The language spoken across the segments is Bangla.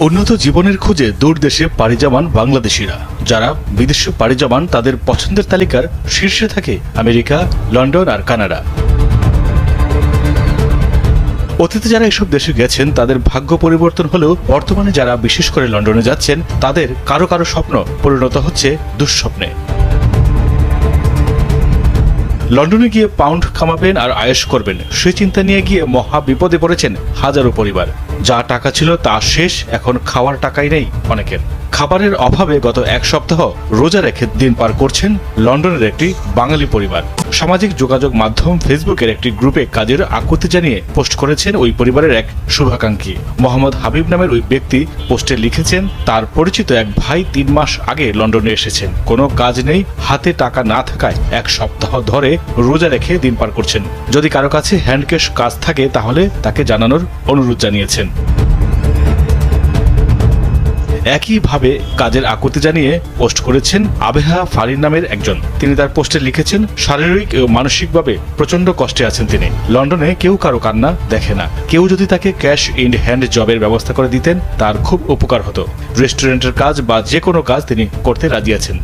উন্নত জীবনের খোঁজে দূর দেশে পাড়ি জমান বাংলাদেশিরা। যারা বিদেশে পাড়ি জমান, তাদের পছন্দের তালিকার শীর্ষে থাকে আমেরিকা, লন্ডন আর কানাডা। অতীতে যারা এসব দেশে গেছেন, তাদের ভাগ্য পরিবর্তন হলেও বর্তমানে যারা বিশেষ করে লন্ডনে যাচ্ছেন, তাদের কারও কারও স্বপ্ন পরিণত হচ্ছে দুঃস্বপ্নে। লন্ডনে গিয়ে পাউন্ড কামাবেন আর আয়েস করবেন। সে চিন্তা নিয়ে গিয়ে মহা বিপদে পড়েছেন হাজারো পরিবার। যা টাকা ছিল তা শেষ, এখন খাওয়ার টাকাই নেই অনেকের। খাবারের অভাবে গত এক সপ্তাহ রোজা রেখে দিন পার করছেন লন্ডনের একটি বাঙালি পরিবার। সামাজিক যোগাযোগ মাধ্যম ফেসবুকের একটি গ্রুপে কাজের আকুতি জানিয়ে পোস্ট করেছেন ওই পরিবারের এক শুভাকাঙ্ক্ষী। মোহাম্মদ হাবিব নামের ওই ব্যক্তি পোস্টে লিখেছেন, তার পরিচিত এক ভাই তিন মাস আগে লন্ডনে এসেছেন। কোনো কাজ নেই, হাতে টাকা না থাকায় এক সপ্তাহ ধরে রোজা রেখে দিন পার করছেন। যদি কারও কাছে হ্যান্ডক্যাশ কাজ থাকে, তাহলে তাকে জানানোর অনুরোধ জানিয়েছেন। একইভাবে কাজের আকুতি জানিয়ে পোস্ট করেছেন আবেহা ফারিন নামের একজন। তিনি তার পোস্টে লিখেছেন, শারীরিক ও মানসিকভাবে প্রচণ্ড কষ্টে আছেন তিনি। লন্ডনে কেউ কারও কান্না দেখে না। কেউ যদি তাকে ক্যাশ ইন হ্যান্ড জবের ব্যবস্থা করে দিতেন, তার খুব উপকার হতো। রেস্টুরেন্টের কাজ বা যে কোনো কাজ তিনি করতে রাজি আছেন।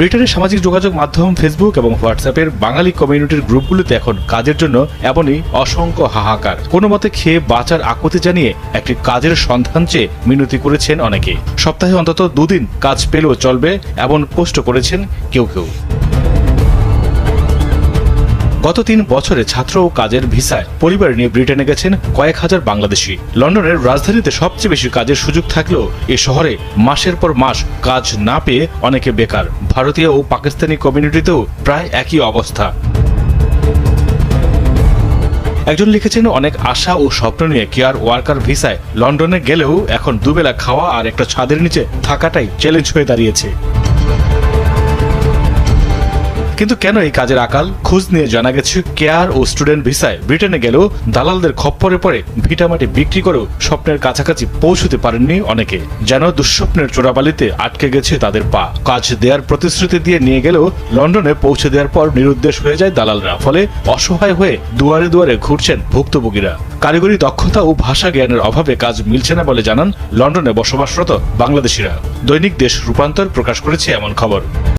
ব্রিটেনের সামাজিক যোগাযোগ মাধ্যম ফেসবুক এবং হোয়াটসঅ্যাপের বাঙালি কমিউনিটির গ্রুপগুলোতে এখন কাজের জন্য এমনই অসংখ্য হাহাকার। কোনো মতে খেয়ে বাঁচার আকুতি জানিয়ে একটি কাজের সন্ধান চেয়ে মিনতি করেছেন অনেকে। সপ্তাহে অন্তত দুদিন কাজ পেলেও চলবে, এমন পোস্ট করেছেন কেউ কেউ। গত তিন বছরে ছাত্র ও কাজের ভিসায় পরিবার নিয়ে ব্রিটেনে গেছেন কয়েক হাজার বাংলাদেশি। লন্ডনের রাজধানীতে সবচেয়ে বেশি কাজের সুযোগ থাকলেও এ শহরে মাসের পর মাস কাজ না পেয়ে অনেকে বেকার। ভারতীয় ও পাকিস্তানি কমিউনিটিতেও প্রায় একই অবস্থা। একজন লিখেছেন, অনেক আশা ও স্বপ্ন নিয়ে কেয়ার ওয়ার্কার ভিসায় লন্ডনে গেলেও এখন দুবেলা খাওয়া আর একটা ছাদের নিচে থাকাটাই চ্যালেঞ্জ হয়ে দাঁড়িয়েছে। কিন্তু কেন এই কাজের আকাল? খোঁজ নিয়ে জানা গেছে, কেয়ার ও স্টুডেন্ট ভিসায় ব্রিটেনে গেলেও দালালদের খপ্পরে পড়ে ভিটামাটি বিক্রি করেও স্বপ্নের কাছাকাছি পৌঁছতে পারেননি অনেকে। যেন দুঃস্বপ্নের চোরাবালিতে আটকে গেছে তাদের পা। কাজ দেওয়ার প্রতিশ্রুতি দিয়ে নিয়ে গেলেও লন্ডনে পৌঁছে দেওয়ার পর নিরুদ্দেশ হয়ে যায় দালালরা, ফলে অসহায় হয়ে দুয়ারে দুয়ারে ঘুরছেন ভুক্তভোগীরা। কারিগরি দক্ষতা ও ভাষা জ্ঞানের অভাবে কাজ মিলছে না বলে জানান লন্ডনে বসবাসরত বাংলাদেশিরা। দৈনিক দেশ রূপান্তর প্রকাশ করেছে এমন খবর।